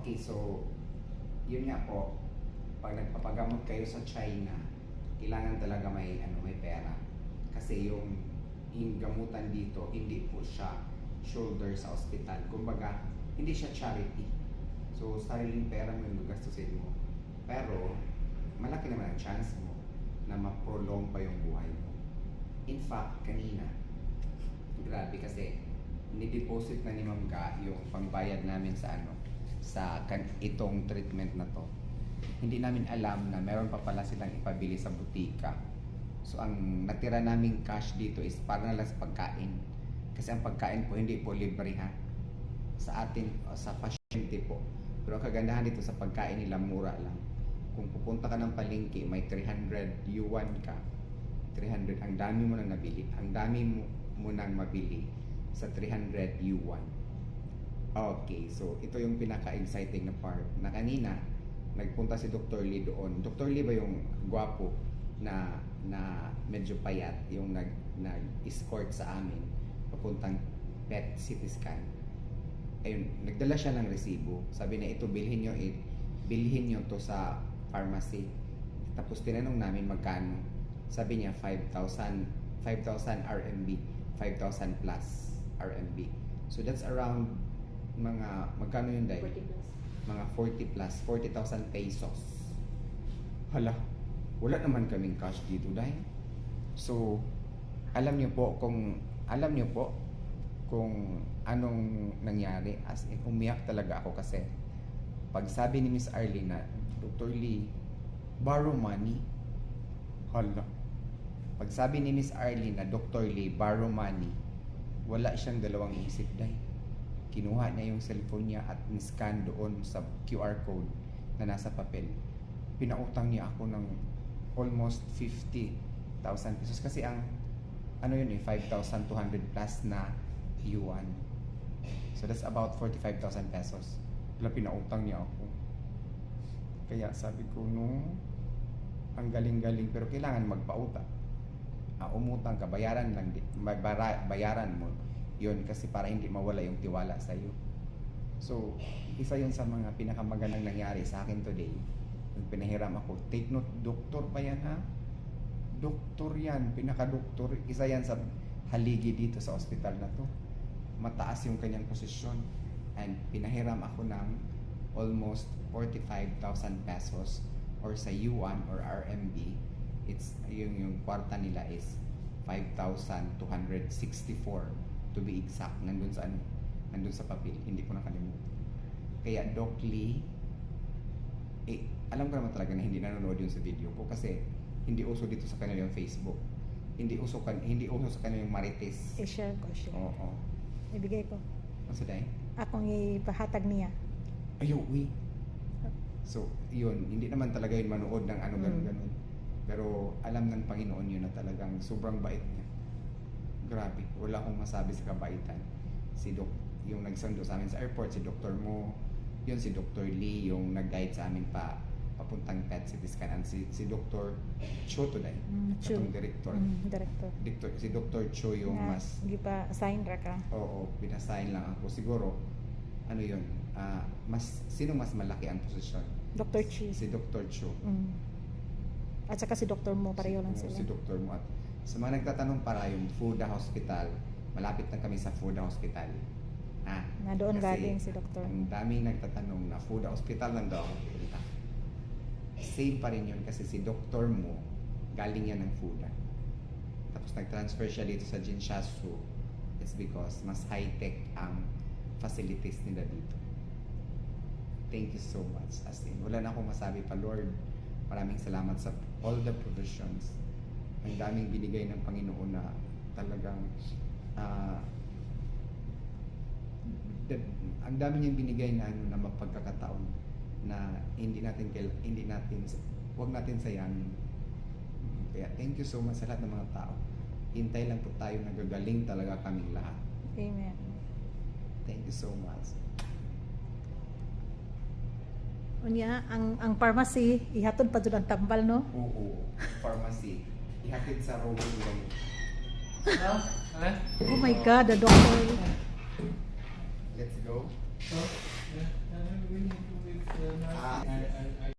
Okay, so yun nga po, pag nagpapagamot kayo sa China, kailangan talaga may ano may pera. Kasi yung yung gamutan dito, hindi po siya shoulder sa ospital. Kumbaga, hindi siya charity. So, sariling pera mo yung gagastusin mo. Pero, malaki naman ang chance mo na ma-prolong pa yung buhay mo. In fact, kanina, grabe kasi ni-deposit na ni Ma'am Ga yung pangbayad namin sa ano sa kan itong treatment na to. Hindi namin alam na meron pa pala silang ipabili sa butika. So ang natira naming cash dito is para na lang sa pagkain. Kasi ang pagkain po hindi po libre ha. Sa atin, o sa pasyente po. Pero ang kagandahan dito sa pagkain nila mura lang. Kung pupunta ka ng palengke, may 300 yuan ka. 300, ang dami mo nang nabili. Ang dami mo, mo nang mabili sa 300 yuan. Okay, so ito yung pinaka-exciting na part. Na kanina, nagpunta si Dr. Lee doon. Dr. Lee ba yung gwapo na na medyo payat yung nag nag-escort sa amin papuntang PET CT scan. Ayun, nagdala siya ng resibo. Sabi niya, ito bilhin nyo, it, bilhin nyo to sa pharmacy. Tapos tinanong namin magkano. Sabi niya, 5,000 5,000 RMB. 5,000 plus RMB. So that's around mga, magkano yun dahil? 40 plus. mga 40 plus, 40,000 pesos. Hala, wala naman kaming cash dito dahil. So, alam niyo po kung, alam niyo po kung anong nangyari. As in, umiyak talaga ako kasi pag sabi ni Miss Arlene na, Dr. Lee, borrow money. Hala. Pag sabi ni Miss Arlene na, Dr. Lee, borrow money, wala siyang dalawang isip dahil kinuha niya yung cellphone niya at scan doon sa QR code na nasa papel. Pinautang niya ako ng almost 50,000 pesos kasi ang ano yun eh 5,200 plus na yuan. So that's about 45,000 pesos. Wala pinautang niya ako. Kaya sabi ko no, ang galing-galing pero kailangan magpautang. Ah, umutang ka, bayaran lang, bayaran mo yun kasi para hindi mawala yung tiwala sa iyo. So, isa yun sa mga pinakamagandang nangyari sa akin today. Nung pinahiram ako, take note, doktor pa yan ha? Doktor yan, pinaka-doktor. Isa yan sa haligi dito sa ospital na to. Mataas yung kanyang posisyon. And pinahiram ako ng almost 45,000 pesos or sa yuan or RMB. It's yung yung kwarta nila is 5,264 to be exact nandun sa ano nandun sa papel hindi ko nakalimutan kaya Doc Lee eh, alam ko naman talaga na hindi nanonood yun sa video ko kasi hindi uso dito sa kanila yung Facebook hindi uso kan hindi uso sa kanila yung Marites I-share ko siya. oo Ibigay ko. ano sa day Akong ipahatag niya. ayaw uwi so yun hindi naman talaga yun manood ng ano ganun Mm. ganun pero alam ng Panginoon yun na talagang sobrang bait niya grabe wala akong masabi sa kabaitan si Doc yung nagsundo sa amin sa airport si Dr. Mo yun si Dr. Lee yung nag-guide sa amin pa papuntang PET CT scan and si, si Dr. Cho today Mm, Chu. katong director Mm, director. Dictor, si Dr. Cho yung Nga, mas Di pa assign ra ka. Oo, pinasign lang ako. Siguro, ano yun, ah, mas, sino mas malaki ang posisyon? Dr. Chi. Si Dr. Cho. Mm. At saka si Dr. Mo, pareho lang Oo, sila. Si Dr. Mo. At sa mga nagtatanong para yung Fuda Hospital, malapit lang kami sa Fuda Hospital. Ah, Na doon galing si Dr. Ang daming nagtatanong na Fuda Hospital lang daw ako pupunta. Same pa rin yun kasi si Dr. Mo, galing yan ng Fuda. Tapos nag-transfer siya dito sa Jinshasu. It's because mas high-tech ang facilities nila dito. Thank you so much. As in, wala na akong masabi pa, Lord. Maraming salamat sa all the provisions. Ang daming binigay ng Panginoon na talagang the- ang dami niyang binigay na ano na mapagkakataon na hindi natin hindi natin wag natin sayangin. Kaya thank you so much sa lahat ng mga tao. Hintay lang po tayo nagagaling talaga kaming lahat. Amen. Thank you so much. Unya, ang ang pharmacy, ihatod pa dyan ang tambal, no? Oo, pharmacy. hatid sa Roman Road. Huh? Huh? Oh my God, the doctor. Let's go. So, I